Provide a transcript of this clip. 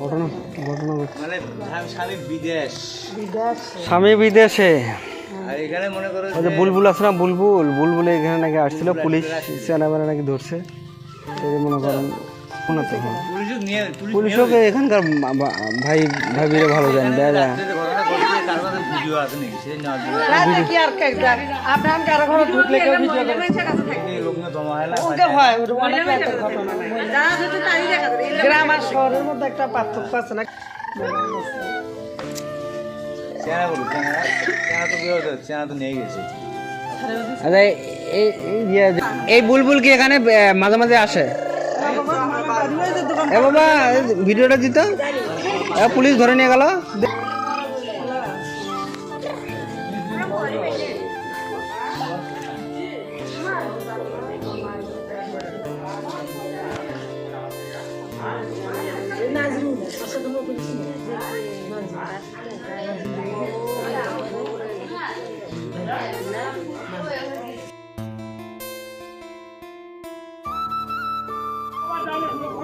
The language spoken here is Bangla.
ঘটনা ঘটনা মানে স্বামী বিদেশ। বিদেশ। স্বামী বিদেশে। আর এখানে মনে করো ওই যে বুলবুল আছে না বুলবুল? বুলবুল এখানে নাকি আসছিল পুলিশ সেনাবাহিনী নাকি ধরছে। এই মনে করেন পুলিশও এখানকার ভাই ভাবিরে ভালো জানেন কে- আপনার কারও ঘরে ঢুকলে কেউ ভিডিও হয় হয় অনেক ঘটনা গ্রাম আর শহরের মধ্যে একটা পার্থক্য আছে না? চেনা বলুন চেনা চেনা তো বিয়ে চেনা তো নিয়ে গেছে। আচ্ছা এই- এই- এই এই বুলবুল কি এখানে মাঝে মাঝে আসে? এ বাবা ভিডিওটা দিত? পুলিশ ধরে নিয়ে গেল? Nazinho, você do meu conhecimento. Nazinho.